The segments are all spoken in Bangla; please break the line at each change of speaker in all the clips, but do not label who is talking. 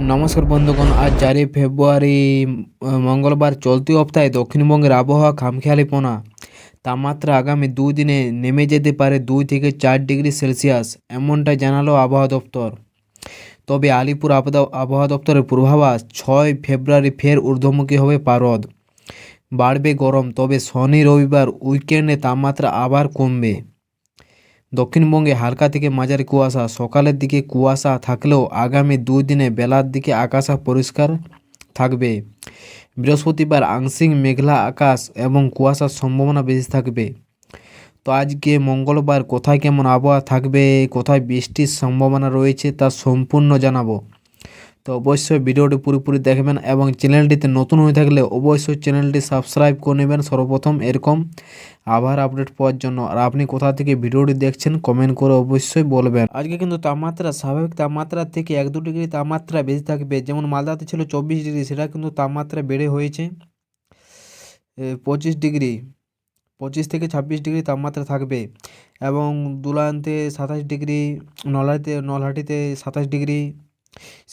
নমস্কার বন্ধুগণ, আজ চারই ফেব্রুয়ারি মঙ্গলবার চলতি সপ্তাহে দক্ষিণবঙ্গের আবহাওয়া খামখেয়ালিপনা। তাপমাত্রা আগামী দিনে নেমে যেতে পারে দুই থেকে চার ডিগ্রি সেলসিয়াস, এমনটাই জানালো আবহাওয়া দপ্তর। তবে আলিপুর আবহাওয়া দপ্তরের পূর্বাভাস, ছয় ফেব্রুয়ারি ফের ঊর্ধ্বমুখী হবে পারদ। বাড়বে গরম, তবে শনি, রবিবার উইকেন্ডে তাপমাত্রা আবার কমবে। দক্ষিণবঙ্গে হালকা থেকে মাঝারি কুয়াশা, সকালের দিকে কুয়াশা থাকলেও আগামী দুই দিনে বেলার দিকে আকাশ পরিষ্কার থাকবে। বৃহস্পতিবার আংশিক মেঘলা আকাশ এবং কুয়াশার সম্ভাবনা বেশি থাকবে। তো আজকে মঙ্গলবার কোথায় কেমন আবহাওয়া থাকবে, কোথায় বৃষ্টির সম্ভাবনা রয়েছে তা সম্পূর্ণ জানাব। তো অবশ্যই ভিডিওটি পুরোপুরি দেখবেন এবং চ্যানেলটিতে নতুন হয়ে থাকলে অবশ্যই চ্যানেলটি সাবস্ক্রাইব করে নেবেন। সর্বপ্রথম এরকম আবার আপডেট পাওয়ার জন্য। আর আপনি কোথা থেকে ভিডিওটি দেখছেন কমেন্ট করে অবশ্যই বলবেন। আজকে কিন্তু তাপমাত্রা স্বাভাবিক তাপমাত্রা থেকে এক দু ডিগ্রি তাপমাত্রা বেশি থাকবে। যেমন মালদাতে ছিল চব্বিশ ডিগ্রি, সেটা কিন্তু তাপমাত্রা বেড়ে হয়েছে। পঁচিশ ডিগ্রি, পঁচিশ থেকে ছাব্বিশ ডিগ্রি তাপমাত্রা থাকবে। এবং দুলান্তে সাতাশ ডিগ্রি, নলহাটিতে নলহাটিতে সাতাশ ডিগ্রি।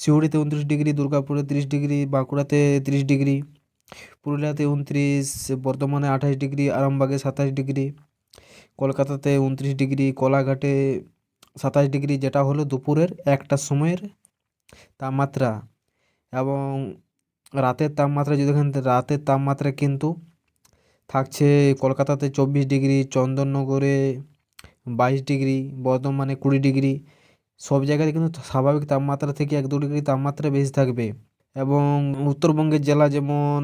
সিউড়িতে উনত্রিশ ডিগ্রি, দুর্গাপুরে তিরিশ ডিগ্রি, বাঁকুড়াতে তিরিশ ডিগ্রি, পুরুলিয়াতে উনত্রিশ, বর্ধমানে আঠাশ ডিগ্রি, আরামবাগে সাতাশ ডিগ্রি, কলকাতাতে উনত্রিশ ডিগ্রি, কোলাঘাটে সাতাশ ডিগ্রি, যেটা হলো দুপুরের একটার সময়ের তাপমাত্রা। এবং রাতের তাপমাত্রা যদি দেখেন, রাতের তাপমাত্রা কিন্তু থাকছে কলকাতাতে চব্বিশ ডিগ্রি, চন্দননগরে বাইশ ডিগ্রি, বর্ধমানে কুড়ি ডিগ্রি সব জায়গাতে কিন্তু স্বাভাবিক তাপমাত্রা থেকে এক দু ডিগ্রি তাপমাত্রা বেশি থাকবে। এবং উত্তরবঙ্গের জেলা যেমন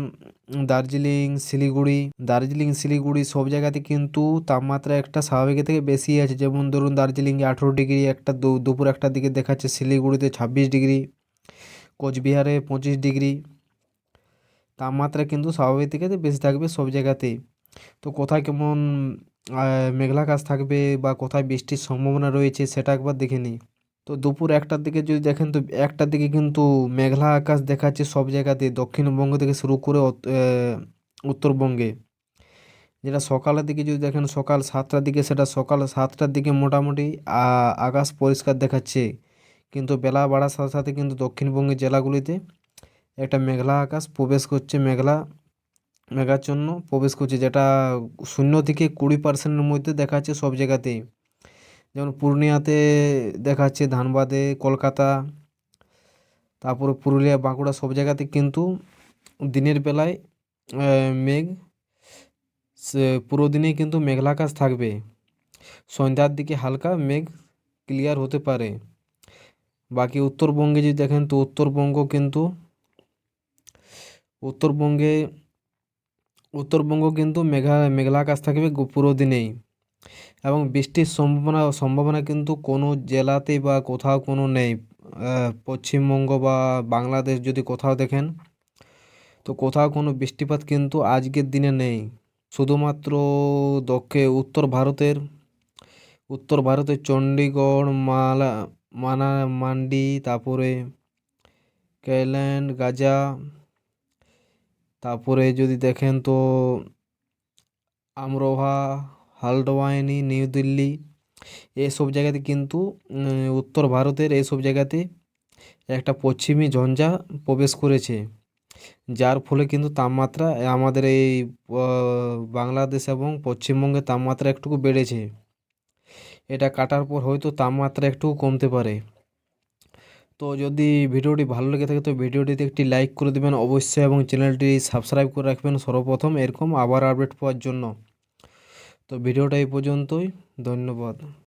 দার্জিলিং, শিলিগুড়ি দার্জিলিং, শিলিগুড়ি সব জায়গাতে কিন্তু তাপমাত্রা একটা স্বাভাবিকের থেকে বেশি আছে। যেমন ধরুন দার্জিলিংয়ে আঠেরো ডিগ্রি, একটা দুপুর একটার দিকে দেখাচ্ছে শিলিগুড়িতে ছাব্বিশ ডিগ্রি, কোচবিহারে পঁচিশ ডিগ্রি। তাপমাত্রা কিন্তু স্বাভাবিক থেকে বেশি থাকবে সব জায়গাতেই তো কোথায় কেমন মেঘলা আকাশ থাকবে বা কোথায় বৃষ্টির সম্ভাবনা রয়েছে সেটা একবার দেখে নিই। তো দুপুর একটার দিকে যদি দেখেন তো একটার দিকে কিন্তু মেঘলা আকাশ দেখাচ্ছে সব জায়গাতে, দক্ষিণবঙ্গ থেকে শুরু করে উত্তরবঙ্গে। যেটা সকালের দিকে যদি দেখেন সকাল সাতটার দিকে, সেটা সকাল সাতটার দিকে মোটামুটি আকাশ পরিষ্কার দেখাচ্ছে। কিন্তু বেলা বাড়ার সাথে সাথে কিন্তু দক্ষিণবঙ্গের জেলাগুলিতে একটা মেঘলা আকাশ প্রবেশ করছে, মেঘলা মেঘাচ্ছন্ন প্রবেশ করছে, যেটা শূন্য থেকে কুড়ি পার্সেন্টের মধ্যে দেখাচ্ছে সব জায়গাতেই। যেমন পূর্ণিয়াতে দেখাচ্ছে ধানবাদে, কলকাতা, তারপরে পুরুলিয়া, বাঁকুড়া সব জায়গাতে কিন্তু দিনের বেলায় মেঘ, সে, পুরো দিনেই কিন্তু মেঘলা আকাশ থাকবে। সন্ধ্যার দিকে হালকা মেঘ ক্লিয়ার হতে পারে। বাকি উত্তরবঙ্গে যদি দেখেন তো উত্তরবঙ্গ কিন্তু, উত্তরবঙ্গে, উত্তরবঙ্গ কিন্তু মেঘা মেঘলা আকাশ থাকবে পুরো দিনেই। এবং বৃষ্টির সম্ভাবনা সম্ভাবনা কিন্তু কোনো জেলাতেই বা কোথাও কোনো নেই। পশ্চিমবঙ্গ বা বাংলাদেশ যদি কোথাও দেখেন, তো কোথাও কোনো বৃষ্টিপাত কিন্তু আজকের দিনে নেই। শুধুমাত্র দক্ষে উত্তর ভারতের উত্তর ভারতের চণ্ডীগড়, মালা, মানা, মান্ডি, তারপরে কেল্যান্ড গাজা, তারপরে যদি দেখেন তো আমরোহা হালডোয়াইনি নিউ দিল্লি এইসব জায়গাতে কিন্তু উত্তর ভারতের এইসব জায়গাতে একটা পশ্চিমী ঝঞ্ঝা প্রবেশ করেছে। যার ফলে কিন্তু তাপমাত্রা, আমাদের এই বাংলাদেশ এবং পশ্চিমবঙ্গের তাপমাত্রা একটুকু বেড়েছে। এটা কাটার পর হয়তো তাপমাত্রা একটু কমতে পারে। তো যদি ভিডিওটি ভালো লেগে থাকে, তো ভিডিওটিতে একটি লাইক করে দেবেন অবশ্যই এবং চ্যানেলটি সাবস্ক্রাইব করে রাখবেন সর্বপ্রথম। এরকম আবার আপডেট পাওয়ার জন্য। তো ভিডিওটা এই পর্যন্তই ধন্যবাদ।